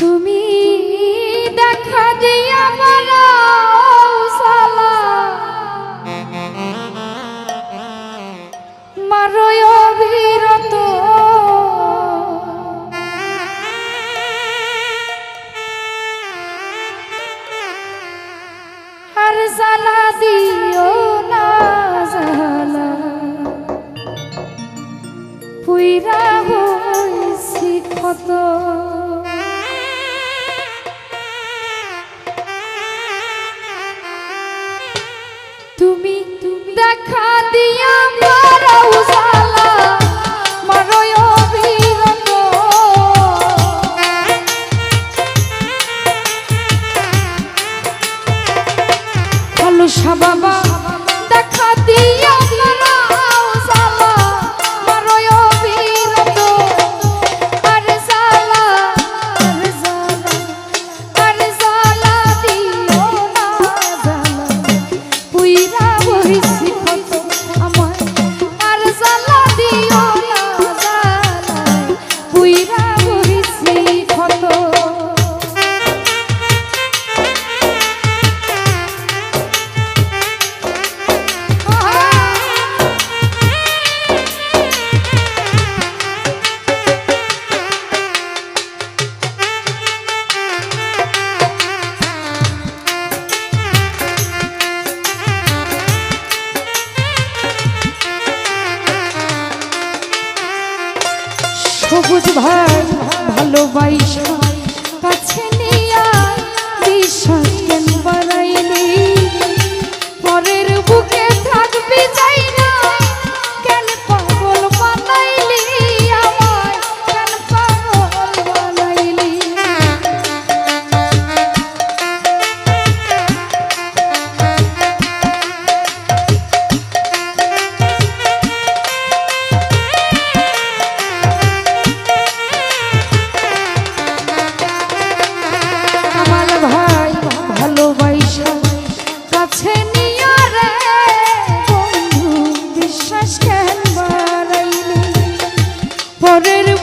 তুমি দেখা দিয়া বলা সালা। মারয় অবিরত। আর দিও না সালা পুইরা হইছি dia সবুজ ভাত ভালোবাসা কাছে নিয়ে বিশ্বাস কেন বাড়াই? পরের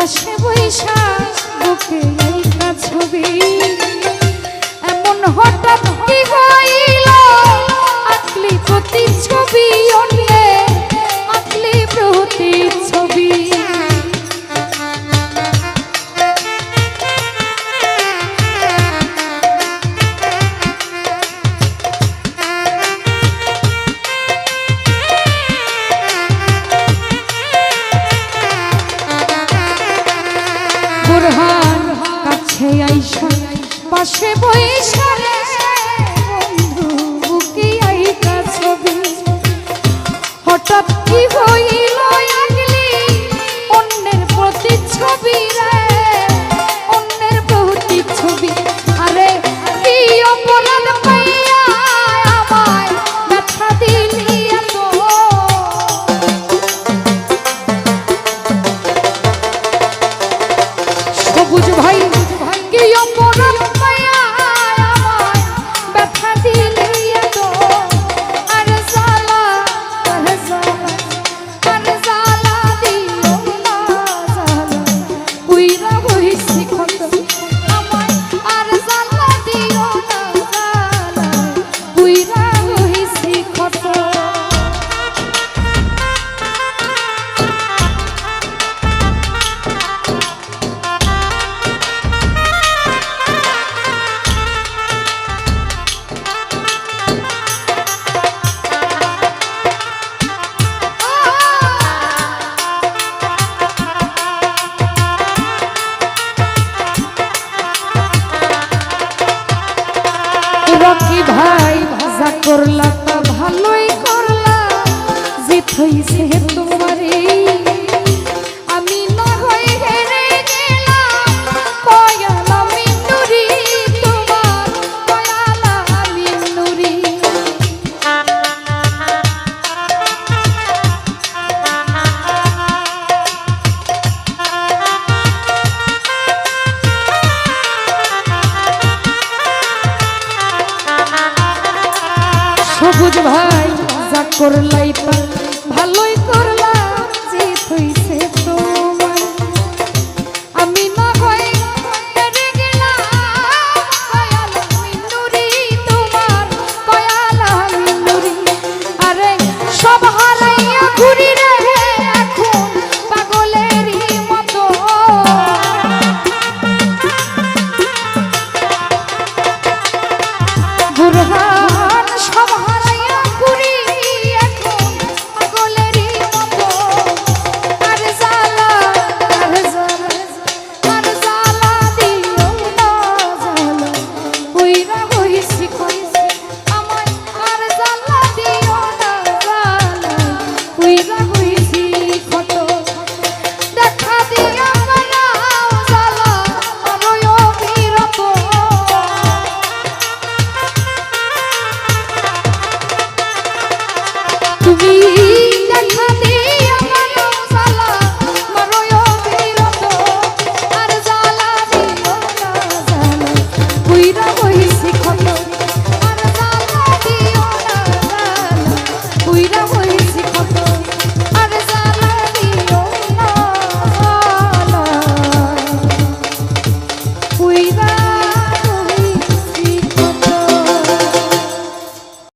পাশে বৈশাখ বুকে ছবি। এমন হঠাৎ আইসা পাশে বৈশারে জিত হইছে তোমারে তুমি